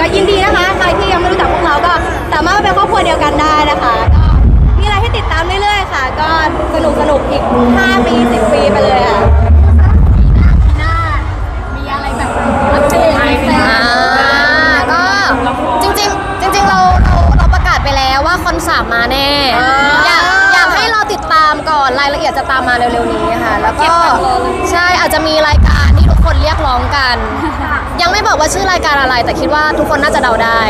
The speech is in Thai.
ก็ยินดีนะคะ ใครที่ยังไม่รู้จักพวกเราก็สามารถเป็นครอบครัวเดียวกันได้นะคะก็มีอะไรให้ติดตามเรื่อยๆค่ะ ก็สนุกสนุกอีก 5 ปี 10 ปีไปเลยค่ะ มีอะไรแบบอัปเดตไหมแฟนอ่ก็จริงจริงเราเราประกาศไปแล้วว่าคอนสามมาแน่ อยากอยากให้เราติดตามก่อนรายละเอียดจะตามมาเร็วๆนี้ค่ะ แล้วก็ใช่อาจจะมีรายการ คนเรียกร้องกัน ยังไม่บอกว่าชื่อรายการอะไร แต่คิดว่าทุกคนน่าจะเดาได้